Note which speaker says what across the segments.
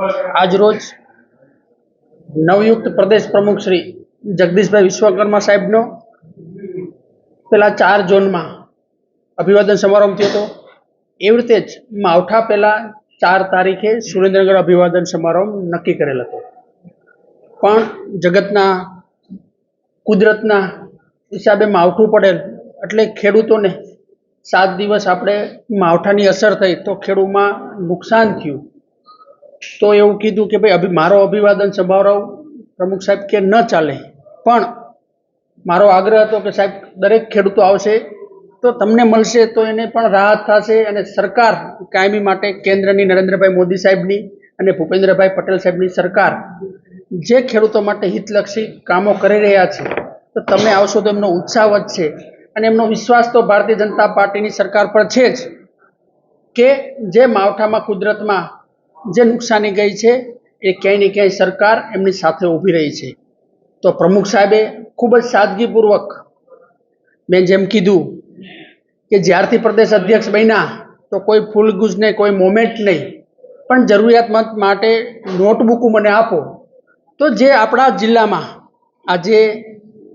Speaker 1: આજરોજ નવયુક્ત પ્રદેશ પ્રમુખ શ્રી જગદીશભાઈ વિશ્વકર્મા સાહેબનો પેલા ચાર ઝોનમાં અભિવાદન સમારંભ થયો હતો. એવી રીતે જ માવઠા પહેલાં ચાર તારીખે સુરેન્દ્રનગર અભિવાદન સમારંભ નક્કી કરેલ હતો. પણ જગતના, કુદરતના હિસાબે માવઠું પડેલ એટલે ખેડૂતોને સાત દિવસ આપણે માવઠાની અસર થઈ તો ખેડૂતમાં નુકસાન થયું. તો એવું કીધું કે ભાઈ, અભિ, મારો અભિવાદન સમારોહ પ્રમુખ સાહેબ કે, ન ચાલે. પણ મારો આગ્રહ હતો કે, સાહેબ, દરેક ખેડૂતો આવશે તો તમને મળશે, તો એને પણ રાહત થશે. અને સરકાર કાયમી માટે કેન્દ્રની નરેન્દ્રભાઈ મોદી સાહેબની અને ભૂપેન્દ્રભાઈ પટેલ સાહેબની સરકાર જે ખેડૂતો માટે હિતલક્ષી કામો કરી રહ્યા છે, તો તમે આવશો તો એમનો ઉત્સાહ વધશે. અને એમનો વિશ્વાસ તો ભારતીય જનતા પાર્ટીની સરકાર પર છે જ કે, જે માવઠામાં, કુદરતમાં જે નુકસાની ગઈ છે એ ક્યાંય ને ક્યાંય સરકાર એમની સાથે ઊભી રહી છે. તો પ્રમુખ સાહેબે ખૂબ જ સાદગીપૂર્વક મેં જેમ કીધું કે જ્યારથી પ્રદેશ અધ્યક્ષ બન્યા તો કોઈ ફૂલગુજ નહીં, કોઈ મોમેન્ટ નહીં. પણ જરૂરિયાતમંદ માટે નોટબુક મને આપો. તો જે આપણા જિલ્લામાં આજે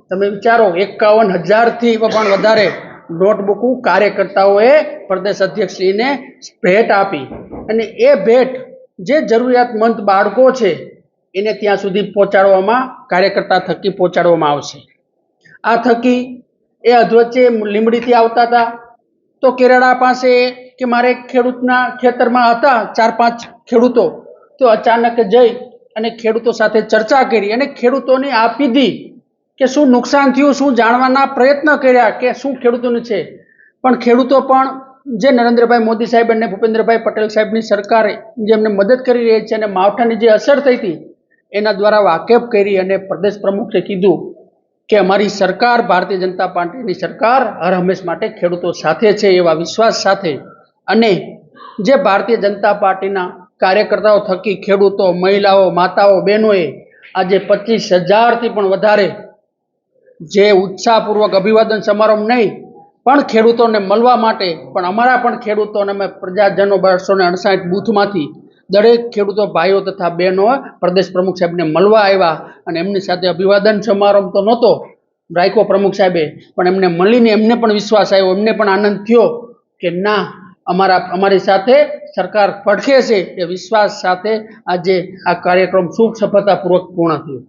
Speaker 1: તમે વિચારો, એકાવન હજારથી પણ વધારે નોટબુકું કાર્યકર્તાઓએ પ્રદેશ અધ્યક્ષશ્રીને ભેટ આપી. અને એ ભેટ જે જરૂરિયાતમંદ બાળકો છે, એને ત્યાં સુધી પહોંચાડવામાં, કાર્યકર્તા થકી પહોંચાડવામાં આવશે. આ થકી એ અધવચ્ચે લીંબડીથી આવતા હતા. તો કેરળા પાસે કે મારે ખેડૂતના ખેતરમાં હતા, ચાર પાંચ ખેડૂતો, તો અચાનક જઈ અને ખેડૂતો સાથે ચર્ચા કરી અને ખેડૂતોને આપી દી કે શું નુકસાન થયું, શું જાણવાના પ્રયત્ન કર્યા કે શું ખેડૂતોને છે. પણ ખેડૂતો પણ જે નરેન્દ્રભાઈ મોદી સાહેબ અને ભૂપેન્દ્રભાઈ પટેલ સાહેબની સરકારે જે મદદ કરી રહી છે અને માવઠાની જે અસર થઈ હતી, એના દ્વારા વાકેફ કરી અને પ્રદેશ પ્રમુખે કીધું કે અમારી સરકાર, ભારતીય જનતા પાર્ટીની સરકાર હર હંમેશ માટે ખેડૂતો સાથે છે એવા વિશ્વાસ સાથે અને જે ભારતીય જનતા પાર્ટીના કાર્યકર્તાઓ થકી ખેડૂતો, મહિલાઓ, માતાઓ, બહેનોએ આજે પચીસ હજારથી પણ વધારે જે ઉત્સાહપૂર્વક અભિવાદન સમારંભ નહીં પણ ખેડૂતોને મળવા માટે, પણ અમારા પણ ખેડૂતોને અમે પ્રજાજનો બસો ને અડસાઠ બૂથમાંથી દરેક ખેડૂતો ભાઈઓ તથા બહેનો પ્રદેશ પ્રમુખ સાહેબને મળવા આવ્યા અને એમની સાથે અભિવાદન સમારંભ તો નહોતો રાયકો પ્રમુખ સાહેબે, પણ એમને મળીને એમને પણ વિશ્વાસ આવ્યો, એમને પણ આનંદ થયો કે ના, અમારા, અમારી સાથે સરકાર પડખે છે એ વિશ્વાસ સાથે આજે આ કાર્યક્રમ શુભ સફળતાપૂર્વક પૂર્ણ થયો.